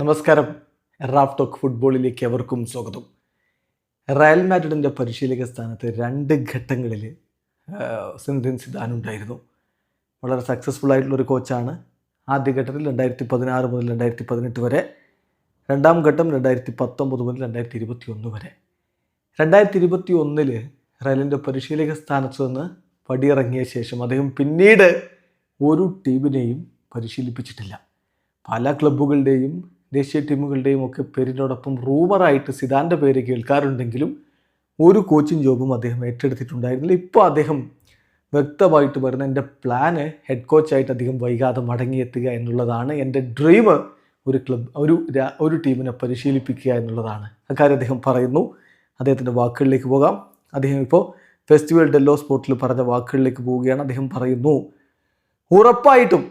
നമസ്കാരം. Raf talk ഫുട്ബോളിലേക്ക് എവർക്കും സ്വാഗതം. റയൽ മാഡ്രിഡിന്റെ പരിശീലക സ്ഥാനത്ത് രണ്ട് ഘട്ടങ്ങളിൽ സിന്ധിൻ സിദാൻ ഉണ്ടായിരുന്നു. വളരെ സക്സസ്ഫുൾ ആയിട്ടുള്ള ഒരു കോച്ചാണ് ആദ്യ ഘട്ടത്തിൽ രണ്ടായിരത്തി പതിനാറ് മുതൽ രണ്ടായിരത്തി പതിനെട്ട് വരെ രണ്ടാം ഘട്ടം രണ്ടായിരത്തി പത്തൊമ്പത് മുതൽ രണ്ടായിരത്തി ഇരുപത്തി ഒന്ന് വരെ. രണ്ടായിരത്തി ഇരുപത്തി ഒന്നിൽ റയലിന്റെ പരിശീലക സ്ഥാനത്ത് നിന്ന് പടിയിറങ്ങിയ ശേഷം അദ്ദേഹം പിന്നീട് ഒരു ടീമിനെയും പരിശീലിപ്പിച്ചിട്ടില്ല. പല ക്ലബ്ബുകളുടെയും ദേശീയ ടീമുകളുടെയും ഒക്കെ പേരിനോടൊപ്പം റൂമറായിട്ട് സിദാന്റെ പേര് കേൾക്കാറുണ്ടെങ്കിലും ഒരു കോച്ചിങ് ജോബും അദ്ദേഹം ഏറ്റെടുത്തിട്ടുണ്ടായിരുന്നില്ല. ഇപ്പോൾ അദ്ദേഹം വ്യക്തമായിട്ട് വരുന്ന എന്റെ പ്ലാന് ഹെഡ് കോച്ചായിട്ട് അധികം വൈകാതെ മടങ്ങിയെത്തുക എന്നുള്ളതാണ്. എന്റെ ഡ്രീം ഒരു ക്ലബ് ഒരു ഒരു ടീമിനെ പരിശീലിപ്പിക്കുക എന്നുള്ളതാണ്. അക്കാര്യം അദ്ദേഹം പറയുന്നു. അദ്ദേഹത്തിന്റെ വാക്കുകളിലേക്ക് പോകാം. അദ്ദേഹം ഇപ്പോൾ ഫെസ്റ്റിവൽ ഡെല്ലോ സ്പോർട്ടിൽ പറഞ്ഞ വാക്കുകളിലേക്ക് പോവുകയാണ്. അദ്ദേഹം പറയുന്നു ഉറപ്പായിട്ടും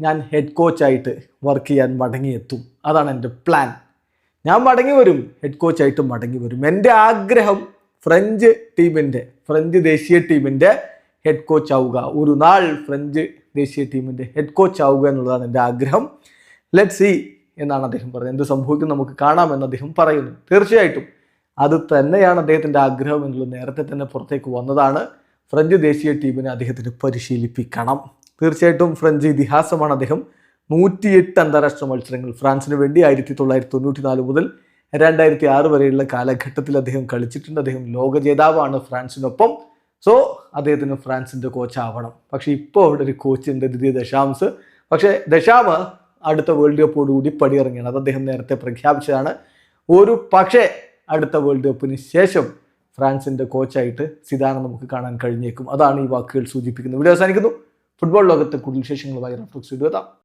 ഞാൻ ഹെഡ് കോച്ചായിട്ട് വർക്ക് ചെയ്യാൻ മടങ്ങിയെത്തും. അതാണ് എന്റെ പ്ലാൻ ഞാൻ മടങ്ങി വരും. ഹെഡ് കോച്ചായിട്ട് മടങ്ങി വരും. എന്റെ ആഗ്രഹം ഫ്രഞ്ച് ടീമിന്റെ ഫ്രഞ്ച് ദേശീയ ടീമിന്റെ ഹെഡ് കോച്ച് ആവുക. ഒരു നാൾ ഫ്രഞ്ച് ദേശീയ ടീമിന്റെ ഹെഡ് കോച്ച് ആവുക എന്നുള്ളതാണ് എന്റെ ആഗ്രഹം. ലെറ്റ് സി എന്നാണ് അദ്ദേഹം പറഞ്ഞത്. എന്ത് സംഭവിക്കും നമുക്ക് കാണാമെന്ന് അദ്ദേഹം പറയുന്നു. തീർച്ചയായിട്ടും അത് തന്നെയാണ് അദ്ദേഹത്തിന്റെ ആഗ്രഹം എന്നുള്ളത് നേരത്തെ തന്നെ പുറത്തേക്ക് വന്നതാണ്. ഫ്രഞ്ച് ദേശീയ ടീമിനെ അദ്ദേഹത്തിന് പരിശീലിപ്പിക്കണം. തീർച്ചയായിട്ടും ഫ്രഞ്ച് ഇതിഹാസമാണ് അദ്ദേഹം നൂറ്റിയെട്ട് അന്താരാഷ്ട്ര മത്സരങ്ങൾ ഫ്രാൻസിന് വേണ്ടി ആയിരത്തി തൊള്ളായിരത്തി തൊണ്ണൂറ്റി നാല് മുതൽ രണ്ടായിരത്തി ആറ് വരെയുള്ള കാലഘട്ടത്തിൽ അദ്ദേഹം കളിച്ചിട്ടുണ്ട്. അദ്ദേഹം ലോക ജേതാവാണ് ഫ്രാൻസിനൊപ്പം. സോ അദ്ദേഹത്തിന് ഫ്രാൻസിന്റെ കോച്ചാവണം പക്ഷേ ഇപ്പോൾ അവിടെ ഒരു കോച്ച് ഉണ്ട് ദിദിയ ദശാംസ് പക്ഷേ ദശാമ അടുത്ത വേൾഡ് കപ്പോടുകൂടി പടിയിറങ്ങിയാണ് അത് അദ്ദേഹം നേരത്തെ പ്രഖ്യാപിച്ചതാണ്. ഒരു പക്ഷേ അടുത്ത വേൾഡ് കപ്പിന് ശേഷം ഫ്രാൻസിന്റെ കോച്ചായിട്ട് സിദാനെ നമുക്ക് കാണാൻ കഴിഞ്ഞേക്കും. അതാണ് ഈ വാക്കുകൾ സൂചിപ്പിക്കുന്നത്. ഇവിടെ അവസാനിക്കുന്നു. ഫുട്ബോൾ ലോകത്തെ കൂടുതൽ വിശേഷങ്ങളുമായി റഫ്ലക്സ് എത്താം.